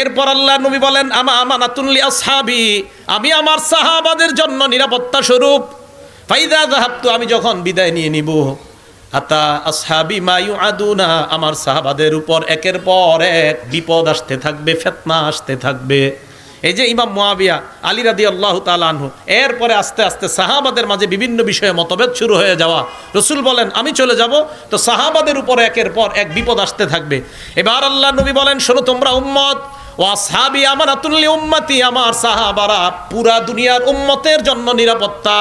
এরপর আল্লাহ নবী বলেন, আমা আমানাতুল্লি আসহাবি আমি আমার সাহাবাদের জন্য নিরাপত্তা স্বরূপ। ফাইদা জাহাবতু আমি যখন বিদায় নিয়ে নিব। আতা আসহাবি মায়ু আদুনা আমার সাহাবাদের উপর একের পর এক বিপদ আসতে থাকবে, ফেতনা আসতে থাকবে। এই যে ইমাম মুয়াবিয়া, আলী রাদি আল্লাহ তালানহু এরপরে আস্তে আস্তে সাহাবাদের মাঝে বিভিন্ন বিষয়ে মতভেদ শুরু হয়ে যাওয়া। রসুল বলেন, আমি চলে যাব, তো সাহাবাদের উপর একের পর এক বিপদ আসতে থাকবে। এবার আল্লাহ নবী বলেন, শোনো তোমরা উম্মত ও সাহাবি আমার আতুল্লি উম্মতি আমার সাহাবারা পুরা দুনিয়ার উম্মতের জন্য নিরাপত্তা।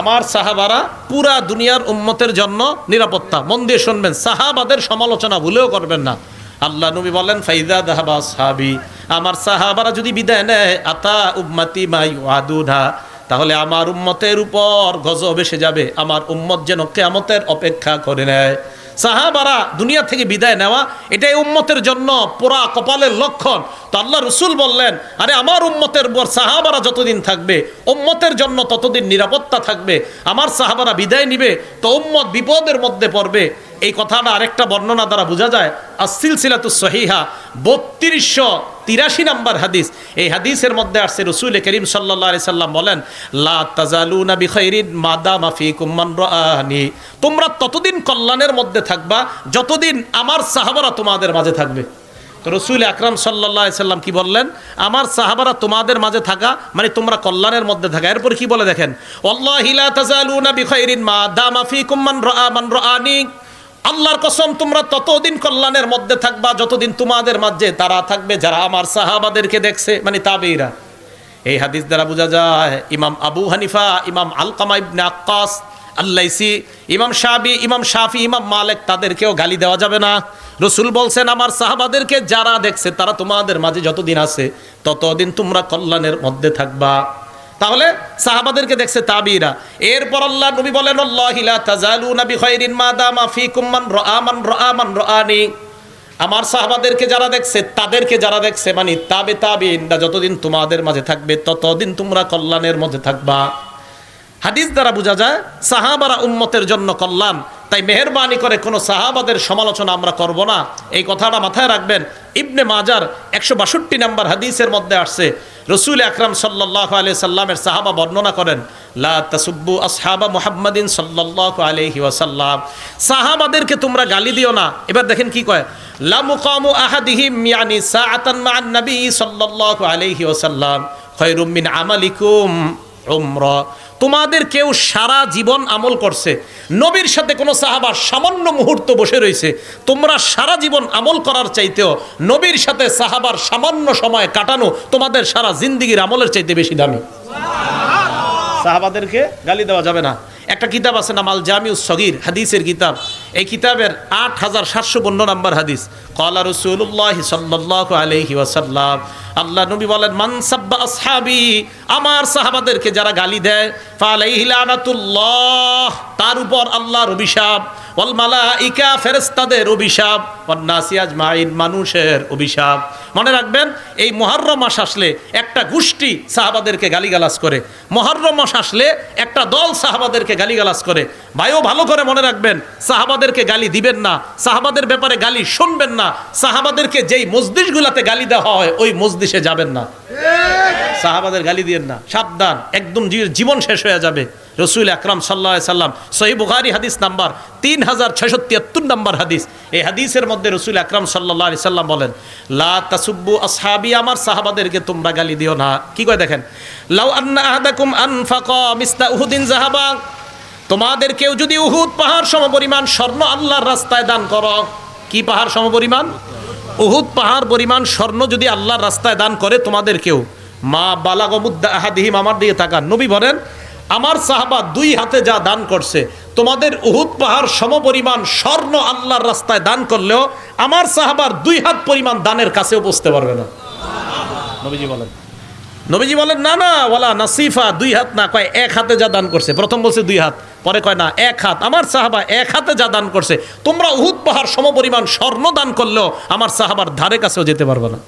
আমার সাহাবারা পুরা দুনিয়ার উম্মতের জন্য নিরাপত্তা। মন দিয়ে শুনবেন, সাহাবাদের সমালোচনা ভুলেও করবেন না। আল্লাহ নবী বলেন, ফাইদা দাহাবা সাহাবি আমার সাহাবারা যদি বিদায় নেয়, আতা উম্মাতি মাই আদুনা তাহলে আমার উম্মতের উপর গজব এসে যাবে, আমার উম্মত যেন কেয়ামতের অপেক্ষা করে নেয়। সাহাবারা দুনিয়া থেকে বিদায় নেওয়া, এটাই উম্মতের জন্য পোড়া কপালের লক্ষণ। তো আল্লাহ রসুল বললেন, আরে আমার উম্মতের উপর সাহাবারা যতদিন থাকবে, উম্মতের জন্য ততদিন নিরাপত্তা থাকবে। আমার সাহাবারা বিদায় নিবে, তো উম্মত বিপদের মধ্যে পড়বে। এই কথাটা আরেকটা বর্ণনা দ্বারা বোঝা যায় আসিল সিলাতু সহিহা বত্রিশশো তিরাশি নাম্বার হাদিস। এই হাদিসের মধ্যে আসছে রসুল করিম সাল্লাহ আলি সাল্লাম বলেন তোমরা ততদিন কল্যাণের মধ্যে থাকবা, যতদিন আমার সাহাবারা তোমাদের মাঝে থাকবে। রসুল আকরাম সাল্লাহ সাল্লাম কি বললেন, আমার সাহাবারা তোমাদের মাঝে থাকা মানে তোমরা কল্যাণের মধ্যে থাকা। এরপর কি বলে দেখেন অল্লাহিলা আল্লাহর কসম, তোমরা ততদিন কল্যাণের মধ্যে থাকবা, যতদিন তোমাদের মাঝে তারা থাকবে, যারা আমার সাহাবাদেরকে দেখছে মানে তাবেইরা এই হাদিস দ্বারা বোঝা যায়, ইমাম আবু হানিফা, ইমাম আলকামা ইবনে আক্কাস, আল্লাইসি, ইমাম শাবি, ইমাম শাফি, ইমাম মালেক, তাদেরকেও গালি দেওয়া যাবে না। রসুল বলছেন, আমার সাহাবাদেরকে যারা দেখছে, তারা তোমাদের মাঝে যতদিন আছে, ততদিন তোমরা কল্যাণের মধ্যে থাকবা। তাহলে সাহাবাদেরকে দেখছে তাবিরা। এরপর আল্লাহ নবী বলেন আমার সাহাবাদেরকে যারা দেখছে, তাদেরকে যারা দেখছে মানে তাবে তাবিনরা যতদিন তোমাদের মাঝে থাকবে, ততদিন তোমরা কল্যাণের মধ্যে থাকবা। হাদিস দ্বারা বোঝা যায়, সাহাবারা উম্মতের জন্য কল্যাণ। তাই মেহরবানি করে কোনো সাহাবাদের সমালোচনা আমরা করব না। এই কথাটা মাথায় রাখবেন। ইবনে মাজার একশো বাষট্টি নাম্বার হাদিসের মধ্যে আসছে। রসুল আকরাম সাল্লাহ আলি সাল্লামের সাহাবা বর্ণনা করেন, লা আসহাবা মুহাম্মাদিন সাল্লাহ আলহি ওয়াসাল্লাম। সাহাবাদেরকে তোমরা গালি দিও না। এবার দেখেন কি কয়, লা মুকামু আহাদিহিম ইয়ানি সাআতান মা'আন নবী সাল্লাল্লাহু আলাইহি ওয়াসাল্লাম, খায়রুম আমালিকুম উমরা। তোমাদের কেউ সারা জীবন আমল করছে। নবীর সাথে কোনো সাহাবার সামান্য মুহূর্ত বসে রয়েছে। তোমরা সারা জীবন আমল করার চাইতেও নবীর সাথে সাহাবার সামান্য সময় কাটানো তোমাদের সারা জিন্দিগির আমলের চাইতে বেশি দামি। সাহাবাদেরকে গালি দেওয়া যাবে না। একটা কিতাব আছে না মাল জামিউ সগির, হাদিসের কিতাব। এই কিতাবের আট হাজার সাতশো পনেরো নম্বর হাদিস, কলা রসুল্লাহ সাল্লাহ আলহি ওয়াসাল্লাম আল্লাহ নবী বলেন মানসাব্বা আসহাবি আমার সাহাবাদেরকে যারা গালি দেয়, ফালাইহি লানাতুল্লাহ তার উপর আল্লাহর অভিশাপ। অভিশাপ মানুষের অভিশাপ। মনে রাখবেন, এই একটা গোষ্ঠী সাহাবাদেরকে গালিগালাজ করে। একটা দল সাহাবাদেরকে গালিগালাজ করে। ভালো করে মনে রাখবেন, সাহাবাদেরকে গালি দিবেন না, সাহাবাদের ব্যাপারে গালি শুনবেন না, সাহাবাদেরকে যেই মসজিদগুলাতে গালি দেওয়া হয়, ওই মসজিদে যাবেন না। সাহাবাদের গালি দিয়েন না। সাবধান, একদম জীবন শেষ হয়ে যাবে। রসুল আকরাম সাল্লাহ সাল্লাম, সহি বুখারি হাদিস নাম্বার তিন হাজার ছয়শো তিয়াত্তর নাম্বার হাদিস। এই হাদিসের মধ্যে রসুল আকরাম সাল্লাহ আলি সাল্লাম বলেন, লা তাসুব্বু আসহাবি আমার সাহাবাদেরকে তোমরা গালি দিও না। কি করে দেখেন? লাউ আন্না আহাদাকুম আনফাকা মিস্তা উহুদিন জাহাবা। তোমাদের কেউ যদি উহুদ পাহাড় সমপরিমাণ স্বর্ণ আল্লাহর রাস্তায় দান করো। কি পাহাড় সমপরিমাণ? উহুদ পাহাড় পরিমাণ স্বর্ণ যদি আল্লাহর রাস্তায় দান করে তোমাদের কেউ। মা বালাগমুদ্দা আহাদিহিম আমার দিকে তাকান। নবী বলেন, আমার সাহাবা দুই হাতে যা দান করছে, তোমাদের উহুদ পাহাড় সমপরিমাণ স্বর্ণ আল্লাহর রাস্তায় দান করলেও আমার সাহাবার দুই হাত পরিমাণ দানের কাছেও বসতে পারবে না। নবীজি বলেন। নবীজি বলেন, না না ওলা নাসিফা, দুই হাত না, কয়, এক হাতে যা দান করছে। প্রথম বলছে দুই হাত, পরে কয়, না, এক হাত। আমার সাহাবা এক হাতে যা দান করছে, তোমরা উহুদ পাহাড় সমপরিমাণ স্বর্ণ দান করলেও আমার সাহাবার ধারে কাছেও যেতে পারবে না।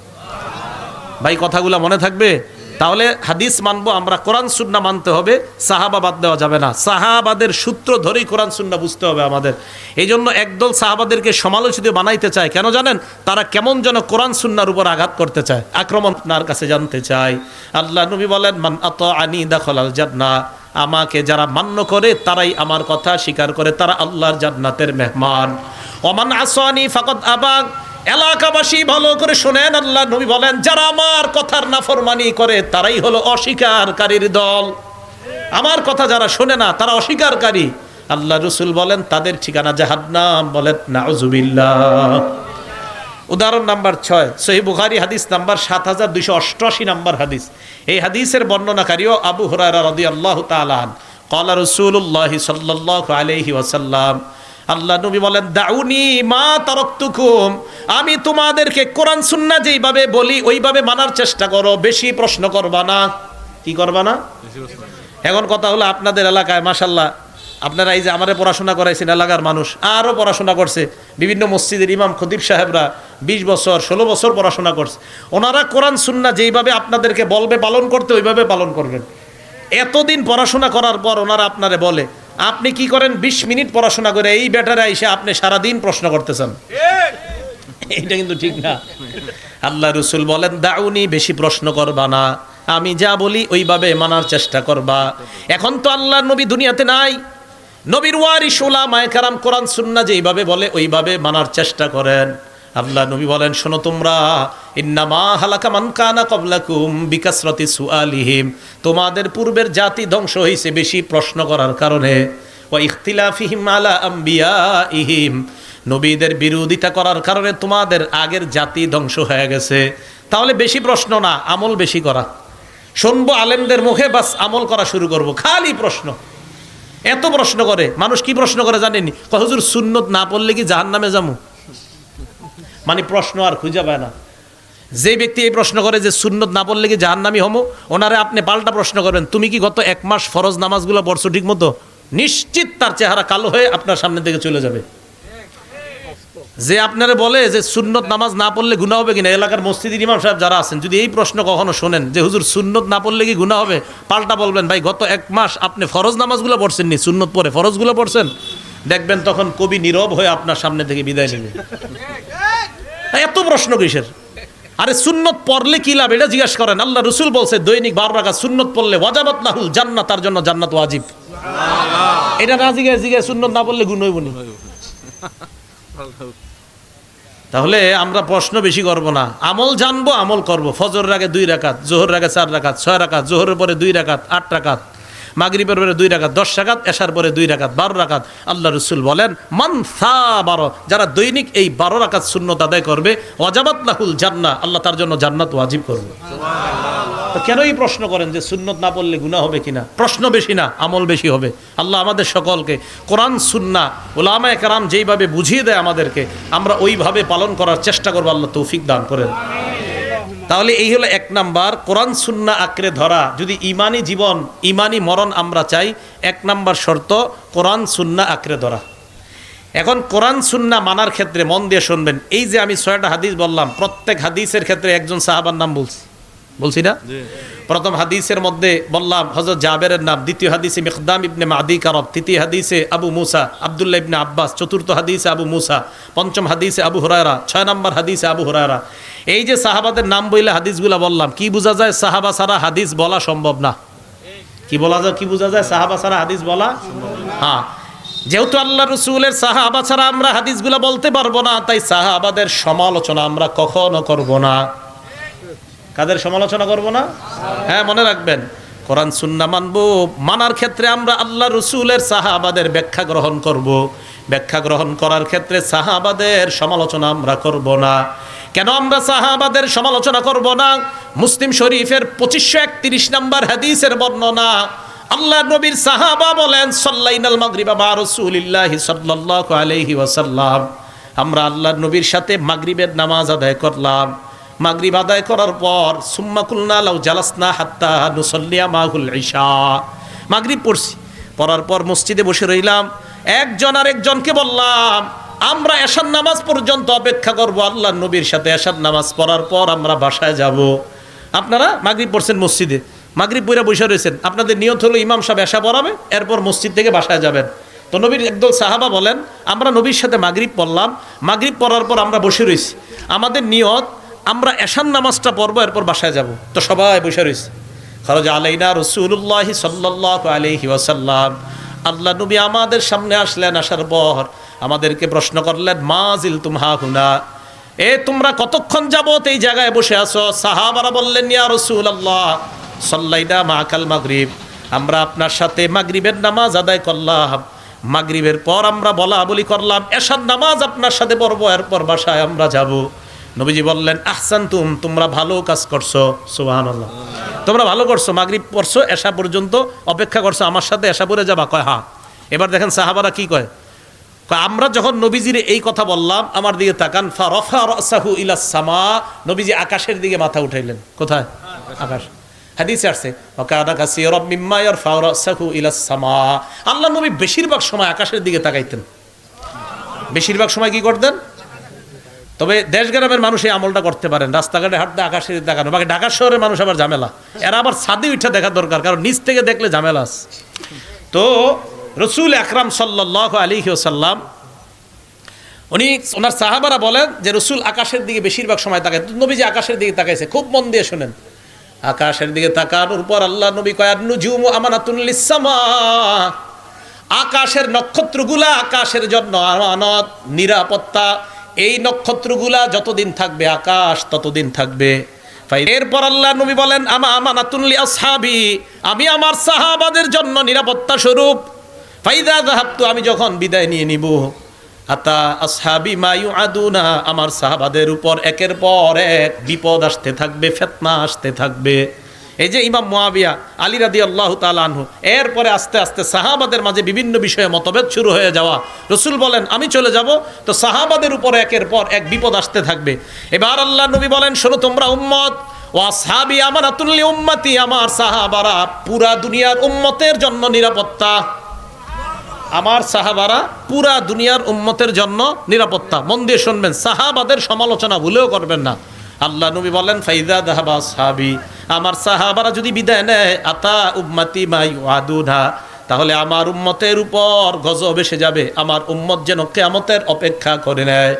ভাই, কথাগুলো মনে থাকবে? তাহলে হাদিস মানবো, আমরা কোরআন, সুন্না মানতে হবে, সাহাবা বাদ দেওয়া যাবে না। সাহাবাদের সূত্র ধরেই কোরআন, সুন্না বুঝতে হবে আমাদের। এই জন্য একদল সাহাবাদেরকে সমালোচিত বানাইতে চায়। কেন জানেন? তারা কেমন যেন কোরআন, সুন্নার উপর আঘাত করতে চায়। আক্রমণ কাছে জানতে চায় আল্লাহ নবী বলেন, মান আত আনি দাখল আল আমাকে যারা মান্য করে, তারাই আমার কথা স্বীকার করে। তারা আল্লাহর জান্নাতের মেহমান। ওমান আসানি ফাকত আবাগ এলাকাবাসী ভালো করে শোনেন, আল্লাহ নবী বলেন, যারা আমার কথার নাফরমানি করে, তারাই হলো অস্বীকারীর দল। আমার কথা যারা শোনে না, তারা অস্বীকারী। আল্লাহ রসুল বলেন, তাদের ঠিকানা জাহান্নাম বলেন, নাউজুবিল্লাহ। উদাহরণ নাম্বার ছয় সহি বুখারি হাদিস নাম্বার সাত হাজার দুইশো অষ্টআশি নাম্বার হাদিস। এই হাদিসের বর্ণনাকারীও আবু হুরায়রা রদি আল্লাহ তালান কলা রসুল্লাহ সাল্লাহ আলহি ওয়াসাল্লাম আল্লাহ নবী বলেন দাউনি মা তারকতুকুম। আমি তোমাদেরকে কোরআন সুন্না যেইভাবে বলি ওইভাবে মানার চেষ্টা করো বেশি প্রশ্ন করবা না। কি করবা না? এখন কথা হলো আপনাদের এলাকায় মাসাল্লাহ আপনারা এই যে আমারে পড়াশোনা করাইছেন এলাকার মানুষ আরও পড়াশোনা করছে। বিভিন্ন মসজিদের ইমাম খতিব সাহেবরা বিশ বছর ষোলো বছর পড়াশোনা করছে। ওনারা কোরআন সুন্না যেইভাবে আপনাদেরকে বলবে পালন করতে ওইভাবে পালন করবেন। এতদিন পড়াশোনা করার পর ওনারা আপনারে বলে আপনি কি করেন? বিশ মিনিট পড়াশোনা করে এই ব্যাটারে এসে আপনি সারাদিন প্রশ্ন করতেছেন। এটা কিন্তু ঠিক না। আল্লাহ রসুল বলেন, দাউনি বেশি প্রশ্ন করবা না। আমি যা বলি ওইভাবে মানার চেষ্টা করবা। এখন তো আল্লাহ নবী দুনিয়াতে নাই। নবীর ওয়ারিস ওলামায়ে কারাম কোরআন সুন্না যেইভাবে বলে, ওইভাবে মানার চেষ্টা করেন। আল্লাহ নবী বলেন, শোনো তোমরা, ইন্নামা হালাকা মান কানা কবলাকুম বিকাসরতি সুআলিহিম। তোমাদের পূর্বের জাতি ধ্বংস হয়েছে বেশি প্রশ্ন করার কারণে। ওয়া ইখতিলাফিহিম আলা আম্বিয়াইহিম। নবীদের বিরোধিতা করার কারণে তোমাদের আগের জাতি ধ্বংস হয়ে গেছে। তাহলে বেশি প্রশ্ন না, আমল বেশি করা। শুনব আলেমদের মুখে, বাস আমল করা শুরু করব। খালি প্রশ্ন। এত প্রশ্ন করে, মানুষ কি প্রশ্ন করে জানেনি হুজুর, সুন্নত না পড়লে কি জাহান নামে যাব? মানে প্রশ্ন আর খুঁজে পায় না। যে ব্যক্তি এই প্রশ্ন করে যে সুন্নত না পড়লে কি জাহান্নামি হমো? ওনারে আপনি পাল্টা প্রশ্ন করবেন, তুমি কি গত এক মাস ফরজ নামাজগুলো পড়ছো ঠিক মতো নিশ্চিত তার চেহারা কালো হয়ে আপনার সামনে থেকে চলে যাবে। যে আপনারা বলে যে সুন্নত নামাজ না পড়লে গুণা হবে কিনা, এলাকার মসজিদ ইমাম সাহেব যারা আছেন, যদি এই প্রশ্ন কখনো শোনেন যে, হুজুর, সুন্নত না পড়লে কি গুণা হবে? পাল্টা বলবেন, ভাই, গত এক মাস আপনি ফরজ নামাজগুলো পড়ছেন নি সুন্নত পরে ফরজগুলো পড়ছেন? দেখবেন তখন কবি নীরব হয়ে আপনার সামনে থেকে বিদায় নেবে। এত প্রশ্ন কিসের? আরে সুন্নত পড়লে কি লাভ? এটা জিজ্ঞাসা করেন। আল্লাহ রসুল বলছে দৈনিক বারো রাখা সুন্নত পড়লে ওয়াজাবাত লাহুল জান্নাত তার জন্য জান্নাত ওয়াজিব। এটা না জিজ্ঞাসা জিজ্ঞাসা সুন্নত না পড়লে গুণ হইব নি? তাহলে আমরা প্রশ্ন বেশি করব না। আমল জানব আমল করব। ফজর রাগে দুই রাকাত জোহর রাগে চার রাকাত ছয় রাকাত জোহরের পরে দুই রাকাত আট রাকাত। মাগরিবের পরে দুই রাকাত, দশ রাকাত, এশার পরে দুই রাকাত, বারো রাকাত। আল্লাহ রসুল বলেন, মান সা বারো যারা দৈনিক এই বারো রাকাত শূন্যত আদায় করবে অজাবাত লাহুল জান্না আল্লাহ তার জন্য জান্নাত ওয়াজিব করবে। তো কেন এই প্রশ্ন করেন যে সুন্নত না পড়লে গুণা হবে কিনা? প্রশ্ন বেশি না, আমল বেশি হবে। আল্লাহ আমাদের সকলকে কোরআন সুন্না ওলামায় কারাম যেইভাবে বুঝিয়ে দেয় আমাদেরকে, আমরা ওইভাবে পালন করার চেষ্টা করব, আল্লাহ তৌফিক দান করেন। তাহলে এই হলো এক নাম্বার, কোরআন সুন্না আঁকড়ে ধরা। যদি ইমানি জীবন, ইমানি মরণ আমরা চাই, এক নাম্বার শর্ত, কোরআন সুন্না আঁকড়ে ধরা। এখন কোরআন সুন্না মানার ক্ষেত্রে মন দিয়ে শুনবেন। এই যে আমি ছয়টা হাদিস বললাম, প্রত্যেক হাদিসের ক্ষেত্রে একজন সাহাবার নাম বলছি। বলছি না? প্রথম হাদিসের মধ্যে বললাম হজরত জাবেরের নাম দ্বিতীয় হাদিসে মিকদাম ইবনে মাদি কারব তৃতীয় হাদিসে আবু মুসা আবদুল্লাহ ইবনে আব্বাস চতুর্থ হাদিসে আবু মুসা পঞ্চম হাদিসে আবু হুরায়রা ছয় নম্বর হাদিসে আবু হুরায়রা। এই যে সাহাবাদের নাম বইলে হাদিসগুলা বললাম কি বোঝা যায় সাহাবা ছাড়া হাদিস বলা সম্ভব না? কি বলা যায় কি বোঝা যায় সাহাবা ছাড়া হাদিস বলা হ্যাঁ। যেহেতু আল্লাহ রসুলের সাহাবা ছাড়া আমরা হাদিসগুলা বলতে পারব না তাই সাহাবাদের সমালোচনা আমরা কখনো করব না। কাদের সমালোচনা করব না? হ্যাঁ মনে রাখবেন, কোরআন, সুন্না মানব, মানার ক্ষেত্রে আমরা আল্লাহ রসুলের সাহাবাদের ব্যাখ্যা গ্রহণ করব। ব্যাখ্যা গ্রহণ করার ক্ষেত্রে সাহাবাদের সমালোচনা আমরা করব না। কেন আমরা সাহাবাদের সমালোচনা করব না? মুসলিম শরীফের পঁচিশশো একত্রিশ নম্বর হাদিসের বর্ণনা আল্লাহ নবীর সাহাবা বলেন, সাল্লাইনাল মাগরিবা মা রাসূলিল্লাহি সাল্লাল্লাহু আলাইহি ওয়াসাল্লাম। আমরা আল্লাহর নবীর সাথে মাগরিবের নামাজ আদায় করলাম। মাগরিব আদায় করার পর, সুম্মা কুলনা লাউ জালাসনা হাত্তা নুসল্লিয়া মাহুল ঈশা। মাগরিব পড়ছি, পড়ার পর মসজিদে বসে রইলাম। একজন আর একজনকে বললাম, আমরা এশার নামাজ পর্যন্ত অপেক্ষা করব আল্লাহ নবীর সাথে এশার নামাজ পড়ার পর আমরা বাসায় যাব। আপনারা মাগরিব পড়ছেন মসজিদে, মাগরিব বইরা বসে রয়েছেন। আপনাদের নিয়ত হলো ইমাম সাহেব এসা পড়াবে, এরপর মসজিদ থেকে বাসায় যাবেন। তো নবীর একদল সাহাবা বলেন, আমরা নবীর সাথে মাগরিব পড়লাম। মাগরিব পড়ার পর আমরা বসে রয়েছি। আমাদের নিয়ত আমরা এশান নামাজটা পড়ব, এরপর বাসায় যাব। তো সবাই বসে রয়েছে। খরচ আলাইনা রসুল্লাহ সাল্লাহ আলহি ওয়াসাল্লাম। আল্লাহ নবী আমাদের সামনে আসলেন আসার পর আমাদেরকে প্রশ্ন করলেন, মা জিল তুমহা হুনা এ, তোমরা কতক্ষণ যাবত এই জায়গায় বসে আছো? সাহাবারা বললেন, ইয়া রসুল আল্লাহ সল্লাইনা মাকাল মাগরিব। আমরা আপনার সাথে মাগরিবের নামাজ আদায় করলাম। মাগরিবের পর আমরা বলা বলি করলাম এসার নামাজ আপনার সাথে পড়ব, এরপর বাসায় আমরা যাব। নবীজি বললেন আহসান তুম তোমরা ভালো কাজ করছ। সুবাহান তোমরা ভালো করছ, মাগরিব পড়ছো এসা পর্যন্ত অপেক্ষা করছ, আমার সাথে এসা পরে যাবা। কয় হ্যাঁ। এবার দেখেন সাহাবারা কি কয়? আমরা যখন নবীজির এই কথা বললাম, আমার দিকে তাকান ফা রফা রসাহু ইলা সামা। নবীজি আকাশের দিকে মাথা উঠাইলেন। কোথায়? আকাশ। আল্লাহ নবী বেশিরভাগ সময় আকাশের দিকে তাকাইতেন। বেশিরভাগ সময় কি করতেন? তবে দেশ গ্রামের মানুষ এই আমলটা করতে পারেন। রাস্তাঘাটে হাঁটতে আকাশের দিকে তাকানো বাকি ঢাকা শহরের মানুষ আবার ঝামেলা। এরা আবার ছাদে উঠে দেখা দরকার, কারণ নিচ থেকে দেখলে ঝামেলা আছে। তো রসুল আকরাম সাল্লাহ আলী সাল্লাম উনি, ওনার সাহাবারা বলেন যে রসুল আকাশের দিকে বেশিরভাগ সময় তাকায়। নবীজি আকাশের দিকে তাকাইছে, খুব মন দিয়ে শোনেন। আকাশের দিকে তাকানোর পর আল্লাহ নবী কয়ার নুজুম আমানাতুল্লিসামা আকাশের নক্ষত্রগুলা আকাশের জন্য আমানত, নিরাপত্তা এই নক্ষত্রগুলা যতদিন থাকবে, আকাশ ততদিন থাকবে। এরপর আল্লাহ নবী বলেন, আমা আমানাতুল্লি আসহাবি আমি আমার সাহাবাদের জন্য নিরাপত্তা স্বরূপ। ফাইদা দাহাবতু আমি যখন বিদায় নিয়ে নিব। আতা আসহাবি মায়ু আদুনা আমার সাহাবাদের উপর একের পর এক বিপদ আসতে থাকবে, ফেতনা আসতে থাকবে। এই যে ইমাম মুয়াবিয়া আলী রাদি আল্লাহ তালানহু এরপরে আস্তে আস্তে সাহাবাদের মাঝে বিভিন্ন বিষয়ে মতভেদ শুরু হয়ে যাওয়া। রসুল বলেন, আমি চলে যাব। তো সাহাবাদের উপর একের পর এক বিপদ আসতে থাকবে। এবার আল্লাহ নবী বলেন, শোনো তোমরা উম্মত, ও আসহাবি আমার আতুল্লি উম্মতি, আমার সাহাবারা পুরা দুনিয়ার উম্মতের জন্য নিরাপত্তা। আমার সাহাবারা পুরা দুনিয়ার উম্মতের জন্য নিরাপত্তা। মন দিয়ে শুনবেন, সাহাবাদের সমালোচনা ভুলেও করবেন না। আল্লাহ নবী বলেন ফাইদা দাহাবা সাহাবি। আমার সাহাবারা যদি বিদায় নেয়, আতা উম্মাতি মাই আদুনা তাহলে আমার উম্মতের উপর গজব এসে যাবে। আমার উম্মত যেন কেয়ামতের অপেক্ষা করে নেয়।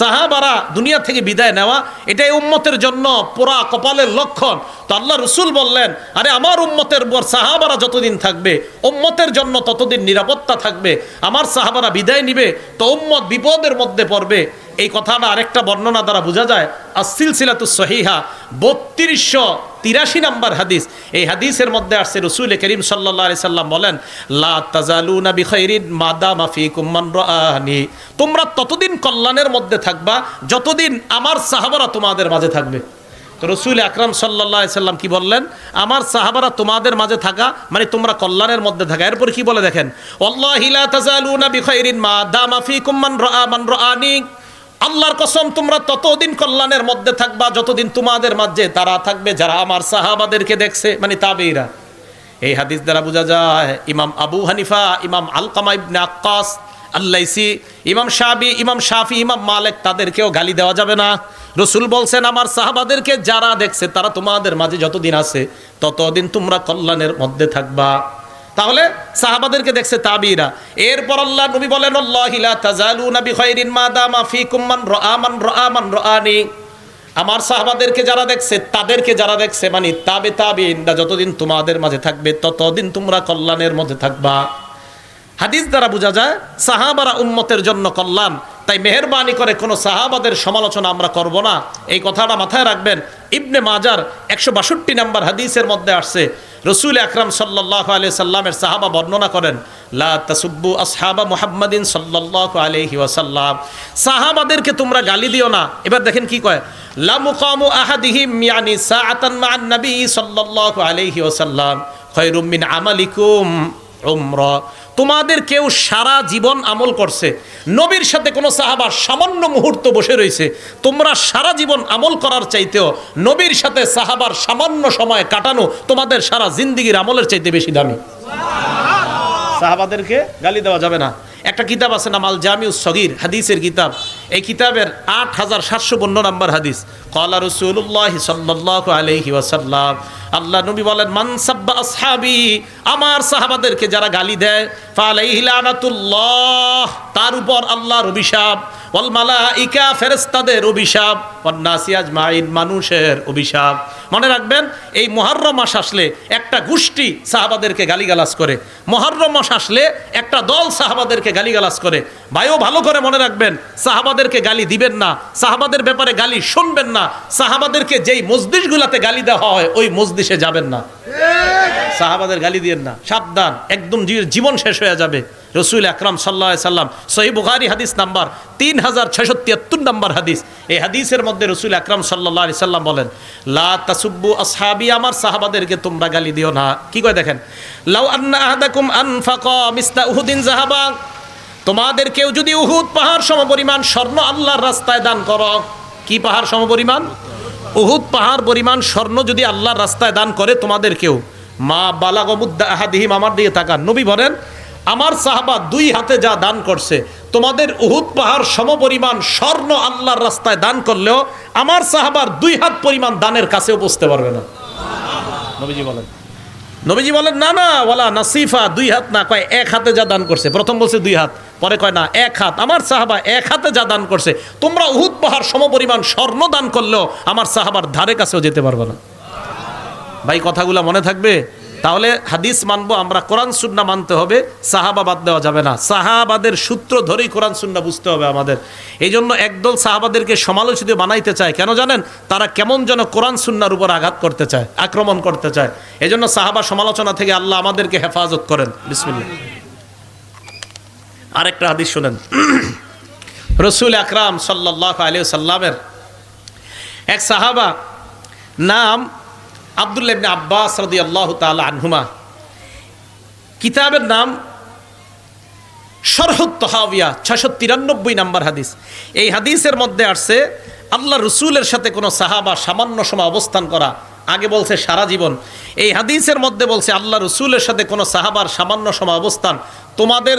সাহাবারা দুনিয়া থেকে বিদায় নেওয়া, এটাই উম্মতের জন্য পোড়া কপালের লক্ষণ। তো আল্লাহ রসুল বললেন, আরে আমার উম্মতের উপর সাহাবারা যতদিন থাকবে, উম্মতের জন্য ততদিন নিরাপত্তা থাকবে। আমার সাহাবারা বিদায় নিবে, তো উম্মত বিপদের মধ্যে পড়বে। এই কথাটা আরেকটা বর্ণনা দ্বারা বোঝা যায় আসিল সিলাতু সহিহা, বত্রিশশো তিরাশি নাম্বার হাদিস। এই হাদিসের মধ্যে আসছে রসুল করিম সাল্লাহ আলি সাল্লাম বলেন, লা বিখাইরিন মাদা মাফি কুম্মান রানি তোমরা ততদিন কল্যাণের মধ্যে থাকবা, যতদিন আমার সাহাবারা তোমাদের মাঝে থাকবে। তো রসুল আকরাম সাল্লাহ সাল্লাম কি বললেন? আমার সাহাবারা তোমাদের মাঝে থাকা মানে তোমরা কল্যাণের মধ্যে থাকা। এরপর কি বলে দেখেন অল্লাহিলা তাজালুনা বিখাইরিন মা দামা ফিকুম মান রাআ, মান রাআনি। আল্লাহর কসম, তোমরা ততদিন কল্যাণের মধ্যে থাকবা, যতদিন তোমাদের মাঝে তারা থাকবে, যারা আমার সাহাবাদেরকে দেখছে মানে তাবেইরা। এই হাদিস দ্বারা বোঝা যায়, ইমাম আবু হানিফা, ইমাম আলকামা ইবনে আক্কাস, আল্লাইসি, ইমাম শাবি, ইমাম শাফি, ইমাম মালেক, তাদেরকেও গালি দেওয়া যাবে না। রসুল বলছেন, আমার সাহাবাদেরকে যারা দেখছে, তারা তোমাদের মাঝে যতদিন আছে, ততদিন তোমরা কল্যাণের মধ্যে থাকবা। তাহলে সাহাবাদেরকে দেখছে তাবিরা। এরপর আল্লাহ নবী বলেন তাজালু রাআনি। আমার সাহাবাদেরকে যারা দেখছে, তাদেরকে যারা দেখছে মানে তাবে তাবিনরা যতদিন তোমাদের মাঝে থাকবে, ততদিন তোমরা কল্যাণের মধ্যে থাকবা। হাদিস দ্বারা বোঝা যায়, সাহাবারা উম্মতের জন্য কল্যাণ। তাই মেহরবানি করে কোনো সাহাবাদের সমালোচনা আমরা করব না। এই কথাটা মাথায় রাখবেন। ইবনে মাজার একশো বাষট্টি নাম্বার হাদিসের মধ্যে আসছে। রসুল আকরাম সাল্লাহ আলি সাল্লামের সাহাবা বর্ণনা করেন, লা তাসুব্বু আসহাবা মুহাম্মাদিন সাল্লাল্লাহু আলাইহি ওয়াসাল্লাম। সাহাবাদেরকে তোমরা গালি দিও না। এবার দেখেন কি কয়, লা মুকামু আহাদিহিম ইয়ানি সাআতান মা'আন নবী সাল্লাল্লাহু আলাইহি ওয়াসাল্লাম। খায়রুম আমালিকুম। উমরা। তোমাদের কেউ সারা জীবন আমল করছে। নবীর সাথে কোনো সাহাবা সামান্য মুহূর্ত বসে রয়েছে। তোমরা সারা জীবন আমল করার চাইতেও নবীর সাথে সাহাবার সামান্য সময় কাটানো তোমাদের সারা জিন্দিগির আমলের চাইতে বেশি দামি। সাহাবাদেরকে গালি দেওয়া যাবে না। একটা কিতাব আছে নাম আল জামিউ সগির হাদিসের কিতাব। এই কিতাবের আট হাজার সাতশো পনেরো নম্বর হাদিস। কলা রসুল্লাহ সাল্লাহ আলহি আল্লাহ নবী বলেন মানসাব্বা আসহাবি আমার সাহাবাদেরকে যারা গালি দেয়, ফালাইহি লানাতুল্লাহ তার উপর আল্লাহর অভিশাপ, ওয়াল অভিশাপ মানুষের অভিশাপ। মনে রাখবেন, এই মুহররম মাস আসলে একটা গোষ্ঠী সাহাবাদেরকে গালিগালাজ করে, মুহররম মাস আসলে একটা দল সাহাবাদেরকে গালিগালাজ করে। ভাইও ভালো করে মনে রাখবেন, সাহাবাদেরকে গালি দিবেন না, সাহাবাদের ব্যাপারে গালি শুনবেন না। সাহাবাদেরকে যেই মসজিদগুলাতে গালি দেওয়া হয়, ওই মসজিদে যাবেন না। সাহাবাদের গালি দিয়েন না, সাবধান, একদম জীবন শেষ হয়ে যাবে। রসুল আকরাম সাল্লাহ সাল্লাম, সহি বুখারি হাদিস নাম্বার তিন হাজার ছয়শো তিয়াত্তর নাম্বার হাদিস। এই হাদিসের মধ্যে রসুল আকরাম সাল্লাহ আলি সাল্লাম বলেন, লা তাসুব্বু আসহাবি, আমার সাহাবাদেরকে তোমরা গালি দিও না। কি কয় দেখেন? লাউ আন্না আহাদাকুম আনফাকা মিস্তা উহুদিন জাহাবা। তোমাদের কেউ যদি উহুদ পাহাড় সমপরিমাণ স্বর্ণ আল্লাহর রাস্তায় দান করো কি পাহাড় সমপরিমাণ? উহুদ পাহাড় পরিমাণ স্বর্ণ যদি আল্লাহর রাস্তায় দান করে তোমাদের কেউ, মা বালাগমুদ্দা আহাদিহিম আমার দিকে তাকান। নবী বলেন, আমার সাহাবা দুই হাতে যা দান করছে, তোমাদের উহুদ পাহাড় সমপরিমাণ স্বর্ণ আল্লাহর রাস্তায় দান করলেও আমার সাহাবার দুই হাত পরিমাণ দানের কাছেও বসতে পারবে না। নবীজি বলেন। নবীজি বলেন, না না, ওয়ালা নাসিফা দুই হাত না, কয়, এক হাতে যা দান করছে। প্রথম বলছে দুই হাত। পরে কয়, না, এক হাত। আমার সাহাবা এক হাতে যা দান করছে, তোমরা উহুদ পাহাড় সমপরিমাণ স্বর্ণ দান করলেও আমার সাহাবার ধারে কাছেও যেতে পারবে না। ভাই, কথাগুলো মনে থাকবে? তাহলে হাদিস মানবো আমরা, কোরআন, সুন্না মানতে হবে, সাহাবা বাদ দেওয়া যাবে না। সাহাবাদের সূত্র ধরেই কোরআন, সুন্না বুঝতে হবে আমাদের। এই জন্য একদল সাহাবাদেরকে সমালোচিত বানাইতে চায়। কেন জানেন? তারা কেমন যেন কোরআন, সুন্নার উপর আঘাত করতে চায়, আক্রমণ করতে চায়। এই জন্য সাহাবা সমালোচনা থেকে আল্লাহ আমাদেরকে হেফাজত করেন। বিসমিল্লা আরেকটা হাদিস শুনেন। রসুল আকরাম সাল্লাহ আলিয়া সাল্লামের এক সাহাবা নাম আবদুল্লাহ আব্বাস রদি আল্লাহ তালা আনহুমা। কিতাবের নাম শরহুত তহাবিয়া ছশো তিরানব্বই নাম্বার হাদিস। এই হাদিসের মধ্যে আসছে আল্লাহ রসুলের সাথে কোনো সাহাবা সামান্য সময় অবস্থান করা, আগে বলছে সারা জীবন। এই হাদিসের মধ্যে বলছে আল্লাহ রসুলের সাথে কোনো সাহাবার সামান্য সময় অবস্থান, তোমাদের